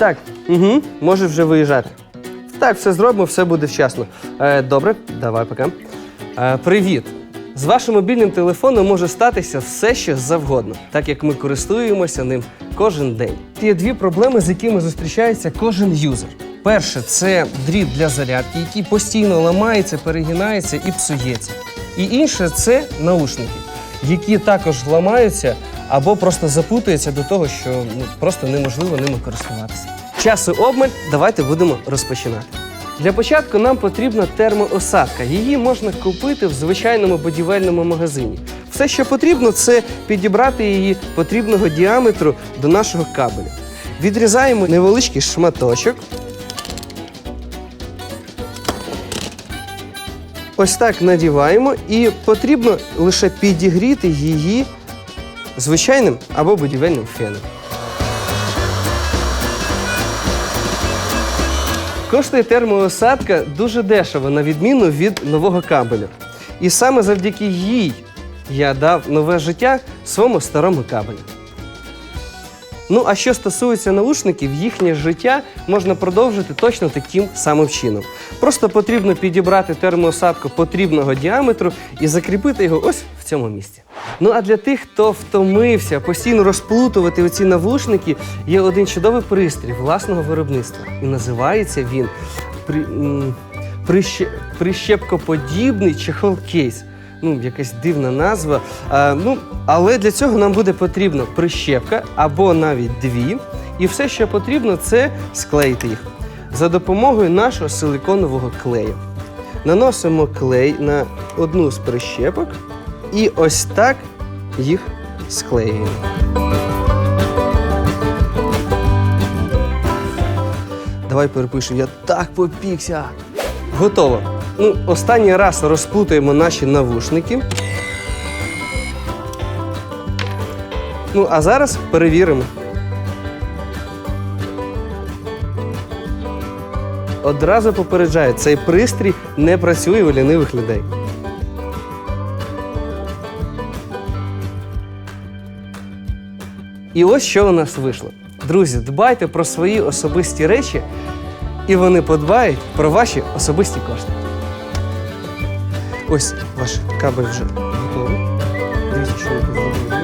Так, угу, може вже виїжджати. Так, все зробимо, все буде вчасно. Е, добре, давай пока. Е, привіт. З вашим мобільним телефоном може статися все, що завгодно, так як ми користуємося ним кожен день. Є дві проблеми, з якими зустрічається кожен юзер. Перше це дріт для зарядки, який постійно ламається, перегинається і псується. І інше це наушники, які також ламаються або просто запутуються до того, що ну, просто неможливо ними користуватися. Часу обмаль, давайте будемо розпочинати. Для початку нам потрібна термоосадка. Її можна купити в звичайному будівельному магазині. Все, що потрібно, це підібрати її потрібного діаметру до нашого кабеля. Відрізаємо невеличкий шматочок. Ось так надіваємо, і потрібно лише підігріти її звичайним або будівельним феном. Коштує термоосадка дуже дешево, на відміну від нового кабелю. І саме завдяки їй я дав нове життя своєму старому кабелю. Ну, а що стосується наушників, їхнє життя можна продовжити точно таким самим чином. Просто потрібно підібрати термоосадку потрібного діаметру і закріпити його ось в цьому місці. Ну а для тих, хто втомився постійно розплутувати оці навушники, є один чудовий пристрій власного виробництва. І називається він при, прищепкоподібний чехол-кейс. Ну, якась дивна назва. А, ну, але для цього нам буде потрібна прищепка або навіть дві. І все, що потрібно, це склеїти їх за допомогою нашого силиконового клею. Наносимо клей на одну з прищепок і ось так їх склеюємо. Давай перепишемо, я так попікся. Готово. Ну, останній раз розплутаємо наші навушники. Ну, а зараз перевіримо. Одразу попереджаю, цей пристрій не працює у лінивих людей. І ось що у нас вийшло. Друзі, дбайте про свої особисті речі, і вони подбають про ваші особисті кошти. Ось ваш кабель вже готовий. Дивіться, що я тут.